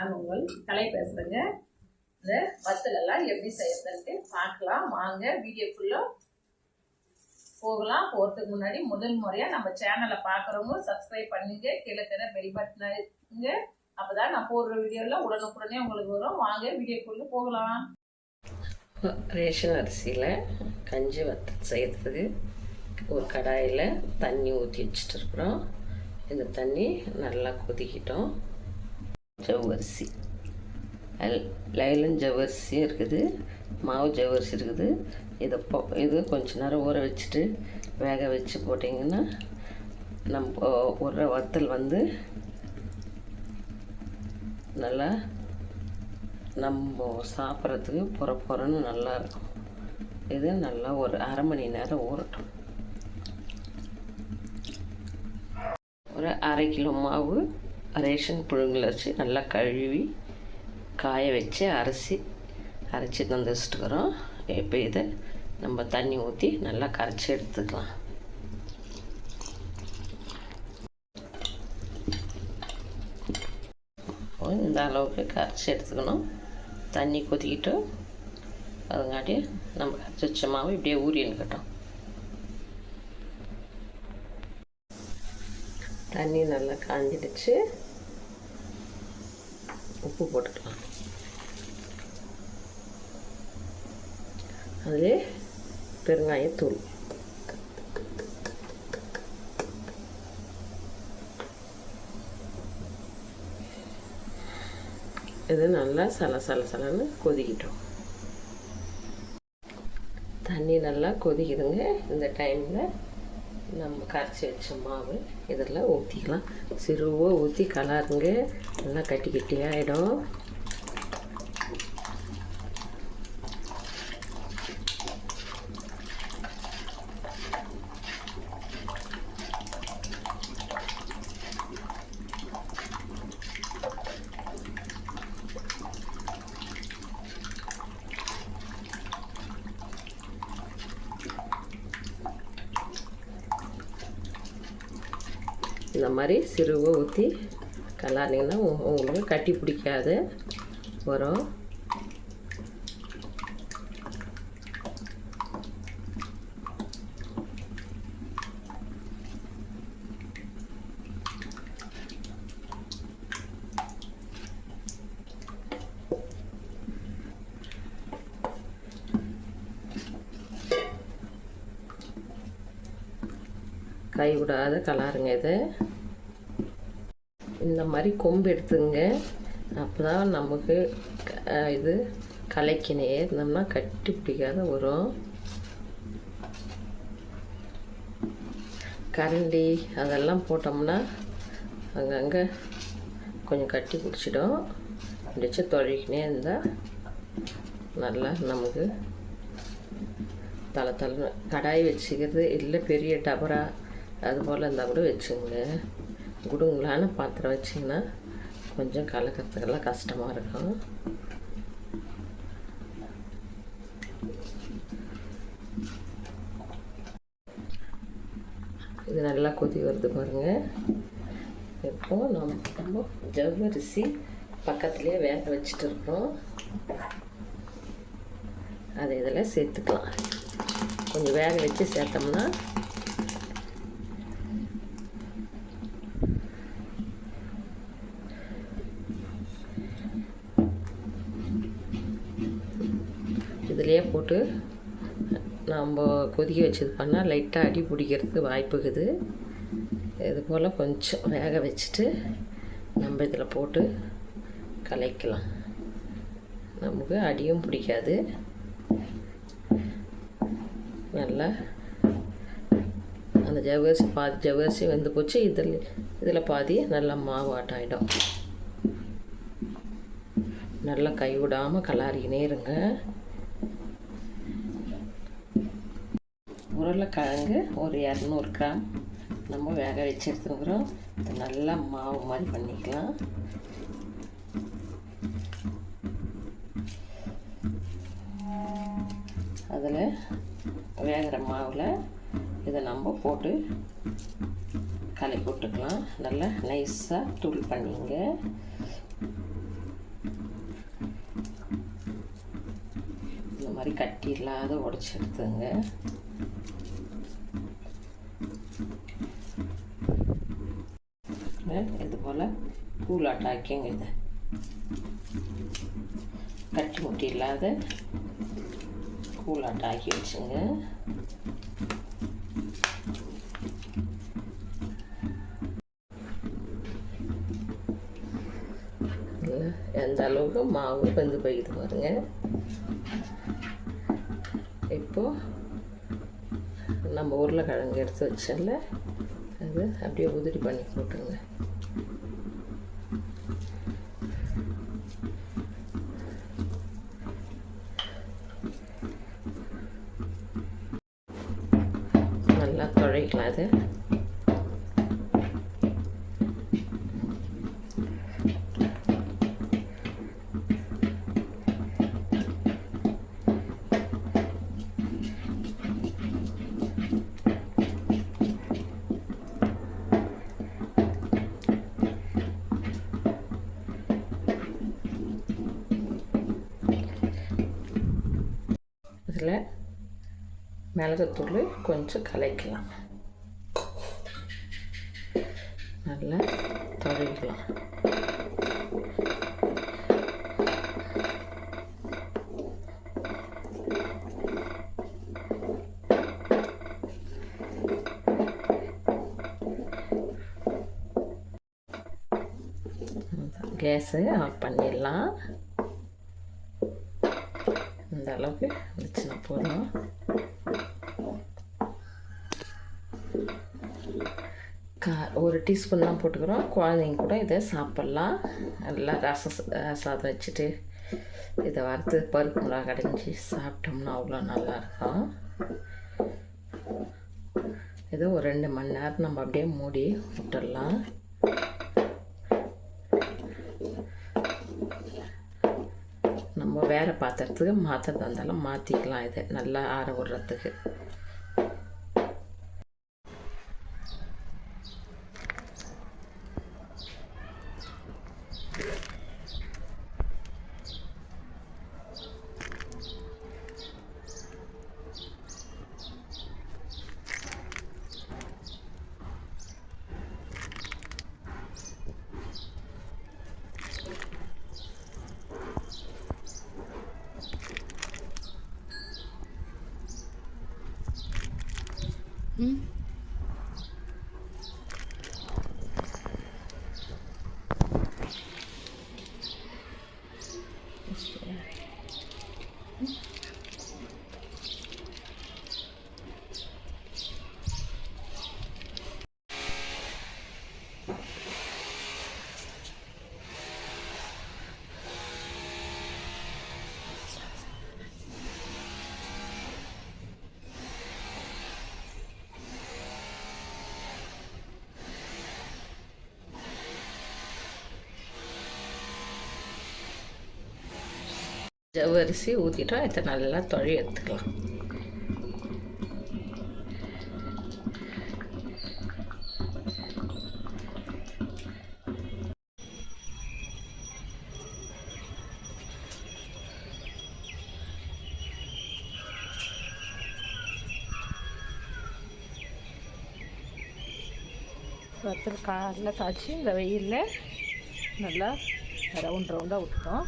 நான் உங்கள் கலை பேசுகிறேங்க இந்த வத்தலெல்லாம் எப்படி செய்யறதுன்ட்டு பார்க்கலாம். வாங்க வீடியோக்குள்ளே போகலாம். போகிறதுக்கு முன்னாடி முதல் முறையாக நம்ம சேனலை பார்க்குறவங்க சப்ஸ்கிரைப் பண்ணுங்க. கீழே தர பெல் பட்டனுங்க அப்போ தான் நான் போடுற வீடியோவில் உடனுக்குடனே உங்களுக்கு வரும். வாங்க வீடியோக்குள்ளே போகலாம். ரேஷன் அரிசியில் கஞ்சி வத்தல் செய்கிறதுக்கு ஒரு கடாயில் தண்ணி ஊற்றி வச்சுட்டு இருக்கிறோம். இந்த தண்ணி நல்லா கொதிக்கிட்டோம். ஜவ்வரிசி. லைலன் ஜவ்வரிசியும் இருக்குது மாவு ஜவ்வரிசி இருக்குது. இதை பொ இது கொஞ்ச நேரம் ஊற வச்சுட்டு வேக வச்சு போட்டிங்கன்னா நம்ம ஒரு வத்தல் வந்து நல்லா நம்ம சாப்பிட்றதுக்கு புற புறன்னு நல்லா இருக்கும். இது நல்லா ஒரு அரை மணி நேரம் ஊறட்டும். ஒரு அரை கிலோ மாவு ரேஷன் புழுங்கில் வச்சு நல்லா கழுவி காய வச்சு அரைச்சி அரைச்சி தந்து வச்சுட்டுக்கிறோம் இப்போ இதை நம்ம தண்ணி ஊற்றி நல்லா கரைச்சி எடுத்துக்கலாம். இந்த அளவுக்கு கரைச்சி எடுத்துக்கணும். தண்ணி கொதிக்கிட்டு அதுங்காட்டி நம்ம கரைச்சி வச்ச மாவு இப்படியே ஊறி இருக்கட்டும் தண்ணி நல்லா காஞ்சிடுச்சு. உப்பு போட்டுக்கலாம். அதிலே பெருங்காயத்தூள். இது நல்லா சல சல சலன்னு கொதிக்கிட்டோம். தண்ணி நல்லா கொதிக்குதுங்க. இந்த டைமில் நம்ம கரைச்சி வச்ச மாவு இதெல்லாம் ஊற்றிக்கலாம் சிறுவாக ஊற்றி கலருங்க. நல்லா கட்டி கட்டியாகிடும் இந்த மாதிரி சிறுவை ஊற்றி கலரிங்கன்னா உங்களுக்கு கட்டி பிடிக்காது. வரும். கை விடாத கலாருங்க இது. இந்த மாதிரி கொம்பு எடுத்துங்க அப்போ தான் நமக்கு இது கலைக்கினே இருந்தோம்னா கட்டி பிடிக்காத வரும். கரண்டி அதெல்லாம் போட்டோம்னா அங்கங்கே கொஞ்சம் கட்டி பிடிச்சிடும். பிடிச்சி தொழிக்கினே இருந்தால் நல்லா நமக்கு தலை தலை கடாய் வச்சுக்கிறது இல்லை பெரிய டபரா அது போல் இருந்தால் கூட வச்சுங்க குடுங்களான பாத்திரம் வச்சிங்கன்னா கொஞ்சம் கலக்கிறதுக்கெல்லாம் கஷ்டமாக இருக்கும். இது நல்லா கொதி வருது பாருங்க. இப்போ நம்ம நம்ம ஜவ்வரிசி பக்கத்துலேயே வேக வச்சுட்டு இருக்கோம். அதை இதில் சேர்த்துக்கலாம். கொஞ்சம் வேக வச்சு சேர்த்தோம்னா போட்டு நம்ம கொதிக்க வச்சது பண்ணால் லைட்டாக அடி பிடிக்கிறதுக்கு வாய்ப்புக்குது. இது போல் கொஞ்சம் வேக வச்சுட்டு நம்ம இதில் போட்டு கலைக்கலாம். நமக்கு அடியும் பிடிக்காது. நல்லா அந்த ஜவ்வரிசி பாதி ஜவ்வரிசி வெந்து போச்சு. இதில் இதில் பாதி நல்லா மாவாட்டம் ஆகிடும் நல்லா கைவிடாமல் கலாரிக்கினே இருங்க. உருளைக்கிழங்கு ஒரு இரநூறு கிராம். நம்ம வேக வச்சு நல்லா மாவு மாதிரி பண்ணிக்கலாம். அதில் வேகிற மாவில் இதை நம்ம போட்டு கலை போட்டுக்கலாம் நல்லா நைஸாக தூள் பண்ணிங்க. இந்த மாதிரி கட்டி இல்லாத உடச்சி எடுத்துங்க. இது போல் கூலாட்டாக்கிங்க இதை. கட்டி முட்டி இல்லாத கூலாட்டாக்கி வச்சுங்க. எந்த அளவுக்கு மாவு வெந்து போயிட்டு பாருங்க. இப்போ நம்ம உருளைக்கிழங்கு எடுத்து வச்சல அது அப்படியே உதிரி பண்ணி போட்டுருங்க. நல்லா அது இதில் மிளகுத்தூள் கொஞ்சம் கலைக்கலாம். நல்லா தொழிக்கலாம் கேஸு ஆஃப் பண்ணிடலாம். இந்த அளவுக்கு வச்சுனா போதும் கா ஒரு டீஸ்பூன் தான் போட்டுக்கிறோம். குழந்தைங்க கூட இதை சாப்பிட்லாம். நல்லா ரசம் சாதம் வச்சுட்டு இதை வறுத்து பருப்பு மிளகா கடைஞ்சி சாப்பிட்டோம்னா அவ்வளோ நல்லாயிருக்கும். இது ஒரு ரெண்டு மணி நேரம் நம்ம அப்படியே மூடி விட்டுடலாம். நம்ம வேறு பாத்திரத்துக்கு மாற்றுறதா இருந்தாலும் மாற்றிக்கலாம் இதை. நல்லா ஆற விடுறதுக்கு. Mm. அரிசி ஊற்றிட்டோம் இதை நல்லா தொழி எடுத்துக்கலாம். வத்தல் காலில் காய்ச்சி இந்த வெயிலில் நல்லா ரவுண்ட் ரவுண்டாக விட்டுட்டோம்.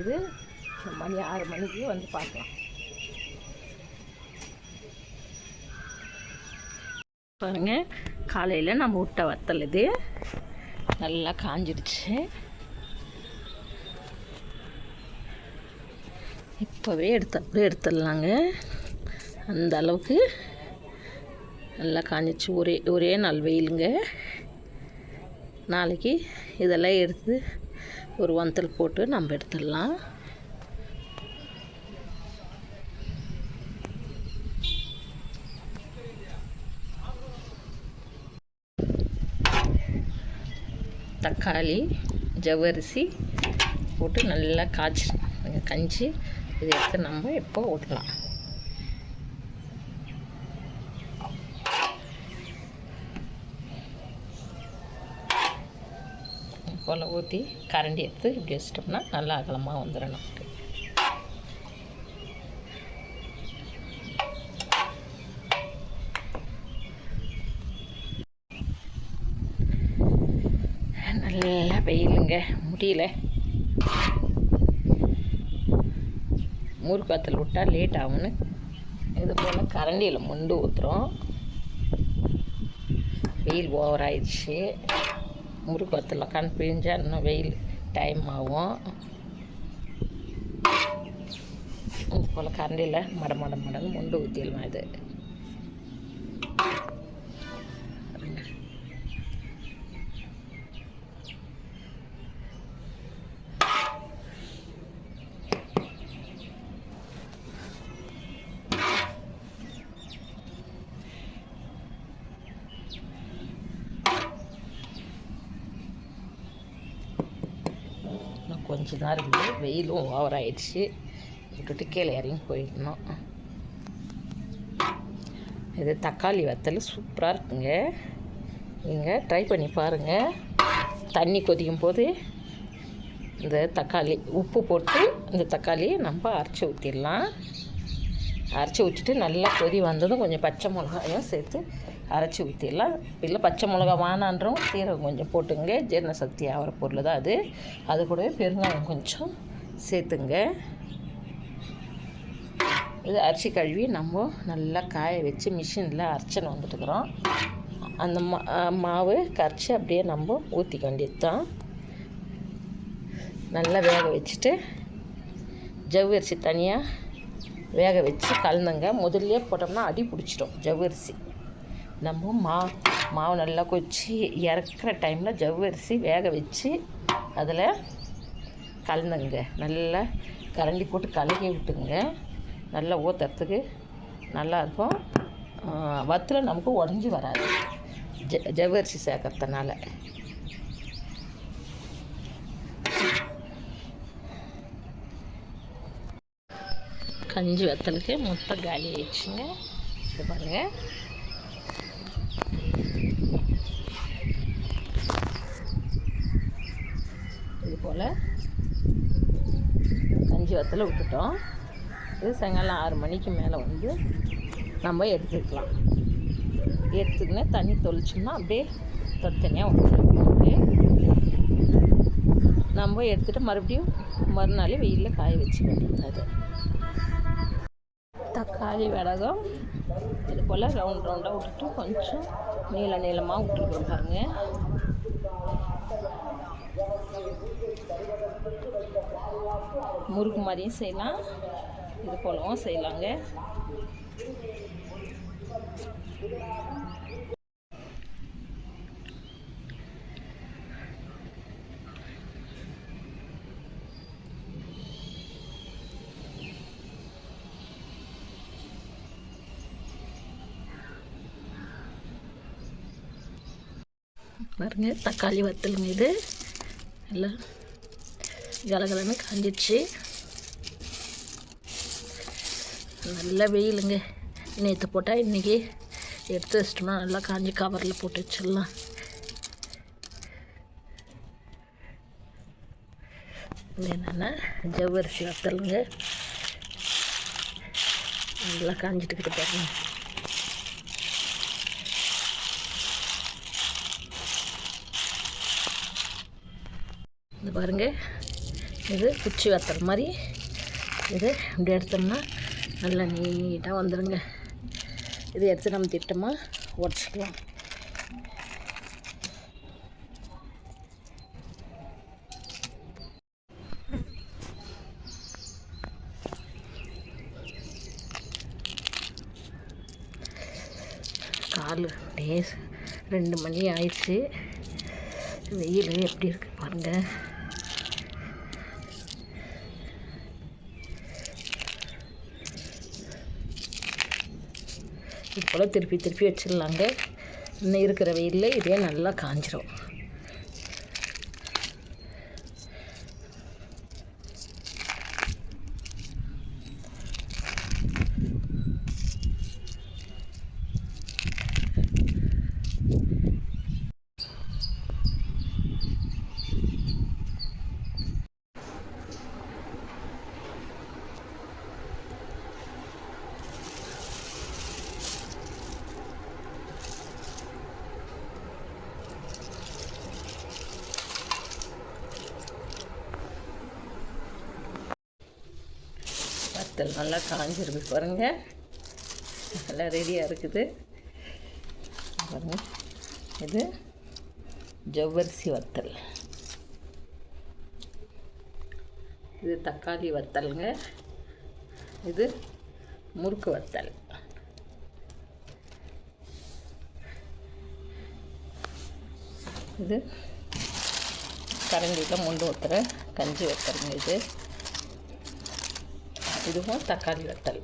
இது மணி ஆறு மணிக்கு வந்து பார்க்கலாம். பாருங்க காலையில் நம்ம விட்ட வத்தல் இது நல்லா காஞ்சிடுச்சு. இப்போவே எடுத்து அப்படியே எடுத்துடலாங்க. அந்த அளவுக்கு நல்லா காஞ்சிச்சு ஒரே ஒரே நாள் வெயிலுங்க. நாளைக்கு இதெல்லாம் எடுத்து ஒரு வந்தல் போட்டு நம்ம எடுத்துடலாம். தக்காளி ஜவ்வரிசி போட்டு நல்லா காய்ச்சி கஞ்சி இதை எடுத்து நம்ம இப்போ ஊற்றலாம் போல் ஊற்றி கரண்டி எடுத்து இப்படி வச்சிட்டோம்னா நல்லா அகலமாக வந்துடும் நமக்கு. தெரியல. முறுக்கு விட்டால் லேட் ஆகும்னு. இது போல் கரண்டியில் முண்டு ஊற்றுறோம் வெயில் ஓவர் ஆயிடுச்சு. முறுக்கு வத்தில் கண் பிழிஞ்சால் இன்னும் வெயில் டைம் ஆகும். இது போல் கரண்டியில் மட மட மடன்னு முண்டு ஊற்றிடலாம் இது. இன்னும் தான் இருக்குது வெயிலும் ஓவர் ஆயிடுச்சு. விட்டுட்டு கீழே இறங்கி போயிடணும். இது தக்காளி வத்தல் சூப்பராக இருக்குங்க. நீங்கள் ட்ரை பண்ணி பாருங்கள் தண்ணி கொதிக்கும் போது இந்த தக்காளி உப்பு போட்டு இந்த தக்காளியை நம்ம அரைச்சி ஊற்றிடலாம் அரைச்சி ஊற்றிட்டு நல்லா கொதி வந்ததும் கொஞ்சம் பச்சை மிளகாயும் சேர்த்து அரைச்சி ஊற்றிடலாம் இல்லை பச்சை மிளகா வானான்றோம் சீரகம் கொஞ்சம் போட்டுங்க ஜீரண சக்தி ஆகிற பொருள் தான் அது. அது கூடவே பெருங்காயம் கொஞ்சம் சேர்த்துங்க. இது அரிசி கழுவி நம்ம நல்லா காய வச்சு மிஷினில் அரைச்சின்னு வந்துட்டுக்கிறோம் அந்த மா மாவு கரைச்சி அப்படியே நம்ம ஊற்றிக்க வேண்டியது தான் நல்லா வேக வச்சுட்டு ஜவ்வரிசி தனியாக வேக வச்சு கலந்துங்க. முதல்ல போட்டோம்னா அடி பிடிச்சிடும் ஜவ்வரிசி நம்ம மா மாவு நல்லா கொச்சி இறக்குற டைமில் ஜவ்வரிசி வேக வச்சு அதில் கலந்துங்க நல்லா கரண்டி போட்டு கலக்கி விட்டுங்க நல்லா ஊற்றுறதுக்கு நல்லாயிருக்கும் வத்தில் நமக்கு உடஞ்சி வராது. ஜ ஜவ்வரிசி சேர்க்கறதுனால. கஞ்சி வத்தலுக்கு முட்டை காலி ஆயிடுச்சுங்க. இது பாருங்கள் இது போல் கஞ்சி வத்தில் விட்டுட்டோம் இது சாயங்காலம் ஆறு மணிக்கு மேலே வந்து நம்ம எடுத்துக்கலாம். எடுத்துக்கினே தண்ணி தொளிச்சோம்னா அப்படியே தனித்தனியாக வந்துடும் அப்படியே நம்ம எடுத்துகிட்டு மறுபடியும் மறுநாளே வெயிலில் காய வச்சுக்க வேண்டியது. தக்காளி வடகம் இது போல் ரவுண்ட் ரவுண்டாக விட்டுட்டு கொஞ்சம் நீள நீளமாக விட்டுருக்குறோம் பாருங்கள் முறுக்கு மாதிரியும் செய்யலாம். இது போலவும் செய்யலாங்க. பாருங்க தக்காளி வத்தலுங்க இது எல்லாம் கலகலன்னு காஞ்சிடுச்சு. நல்ல வெயிலுங்க. நேற்று போட்டால் இன்றைக்கி எடுத்து வச்சிட்டோம்னா நல்லா காஞ்சி கவரில் போட்டு வச்சிடலாம். என்னென்னா ஜவ்வரிசி வத்தலுங்க. நல்லா காஞ்சிட்டுக்கிட்டு பாருங்க. இந்த பாருங்கள் இது குச்சி வத்துற மாதிரி. இது இப்படி எடுத்தோம்னா நல்லா நீட்டாக வந்துடுங்க இது எடுத்து நம்ம திட்டமாக உடச்சிக்கலாம். காலு டேஸ் ரெண்டு மணி ஆயிடுச்சு. வெயில் எப்படி இருக்கு பாருங்கள் இது போல் திருப்பி திருப்பி வச்சிடலாங்க. இன்னும் இருக்கிற வெயிலில் இதே நல்லா காஞ்சிரும். வத்தல் நல்லா காஞ்சிருக்கு பாருங்க. நல்லா ரெடியாக இருக்குது. பாருங்க. இது ஜவ்வரிசி வத்தல். இது தக்காளி வத்தலுங்க. இது முறுக்கு வத்தல். இது கரண்டியில் முண்டு ஊற்றுற கஞ்சி வத்தலுங்க இது. இதுவும் தக்காளி வத்தல்.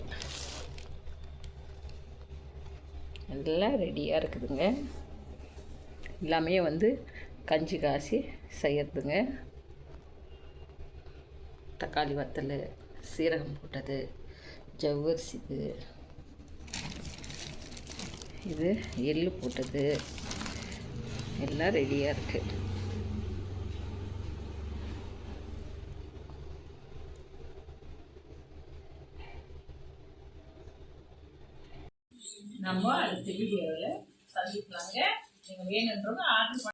எல்லாம் ரெடியாக இருக்குதுங்க. எல்லாமே வந்து கஞ்சி காசி செய்யறதுங்க. தக்காளி வத்தல் சீரகம் போட்டது ஜவ்வரிசி இது இது எள்ளு போட்டது. எல்லாம் ரெடியாக இருக்குது நம்ம அடுத்த வீடியோவில் சந்திக்கலாங்க. நீங்கள் வேணுன்றவங்க ஆர்டர்